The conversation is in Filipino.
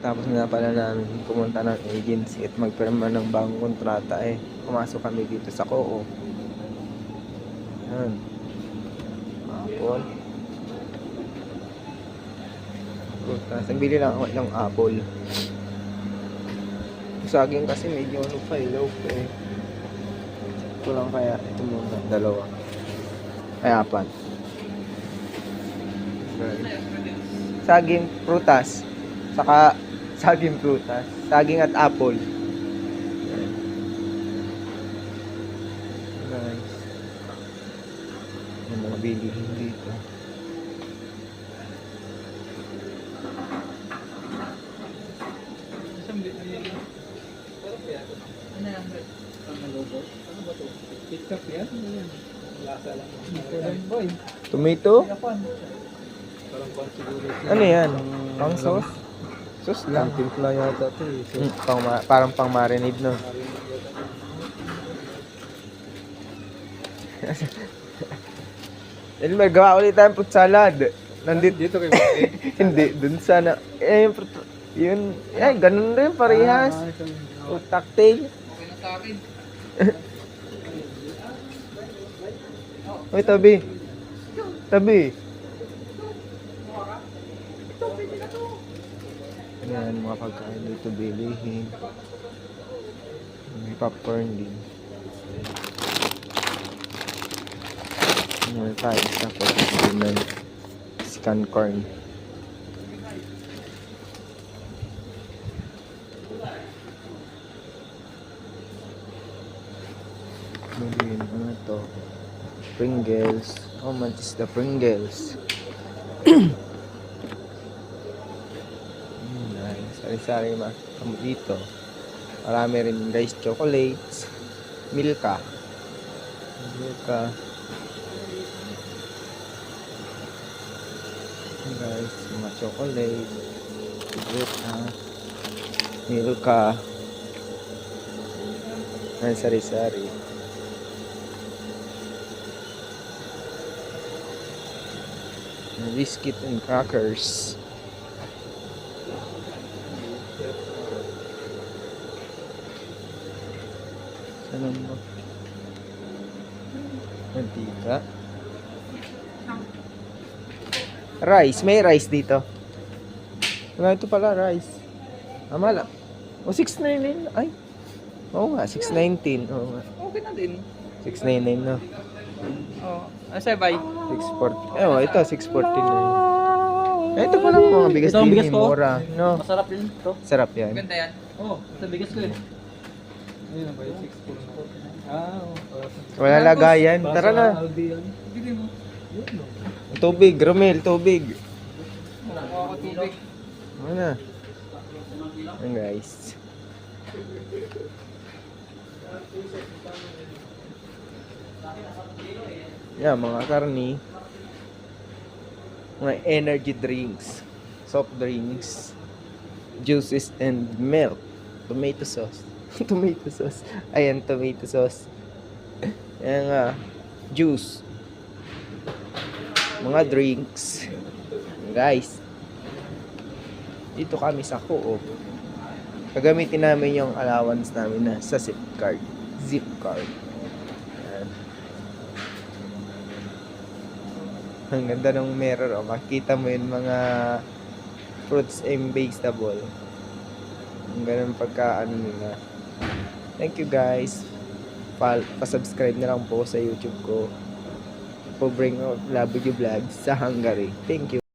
Tapos nga pala namin pumunta ng agency at magpirma ng bagong kontrata eh. Pumasok kami dito sa Coo. Yan. Apple. Prutas. Nagbili lang ako ng apple. Sa akin kasi medyo ano pa eh, low pa eh. Ito lang kaya, ito muna, dalawa. Ay, apat. Saging prutas. Saka saging prutas. Saging at apple. Nice. Yung mga bilihin dito. Tomato? Ano yan? Pang sauce? Sauce lang. Lang timpla yata ito eh. So, Mm, pang ma- parang pang marinade no. Elmer, gawa ulit tayong fruit salad. Nandito, dito kay Mami. hindi, dun sana. Eh, yung fruit, yun, eh, ganun rin, parehas. Ah, ito. Fruit cocktail. Okay na sa akin. Uy, tabi. Tabi. Ayan, mga pagkain dito bilihin. May popcorn din. Ano tayo sa pagkakinan? Scan corn. Bilhin, ano to? Pringles. How much is the Pringles? Mm, nice. Sari-sari ma. Kamu dito. Marami rin guys chocolates. Milka. Milka. Guys, mga chocolate. Ha. Milka. Ayan, sari-sari. biscuit and crackers. Ano mo? Mantika. Rice. May rice dito. Wala ito pala, rice. Ah, mala. O, 699. Ay. Oo nga, 619. Oo nga. Okay na din. 699 no. Oo. Ano sa'yo, bay? 640. Eh, oh, ito, 640 na. Eh, ito pa lang mga bigas Ito ang bigas ko? mura. No, Masarap yun. Ito. sarap yan. Maganda yan. Oo. Ito bigas ko yun. Ayun na ba yung 6 Ah, oo. Wala lagayan. Tara na. Bili mo. Yun, no. Tubig, Romel, tubig. Wala ako tubig. Ano na? Ayan guys. Yan, mga karni. Mga energy drinks. Soft drinks. Juices and milk. Tomato sauce. tomato sauce. Ayan, tomato sauce. Ayan nga. Juice. Mga drinks. Guys, dito kami sa Co-op. Gagamitin namin yung allowance namin na sa zip card. Zip card. Ayan. Ang ganda ng mirror. Oh. Makita mo yung mga fruits and vegetable. Ang ganun pagka ano nila. Thank you guys. Pa pa-subscribe na lang po sa YouTube ko. Po bring out Video Vlogs sa Hungary. Thank you.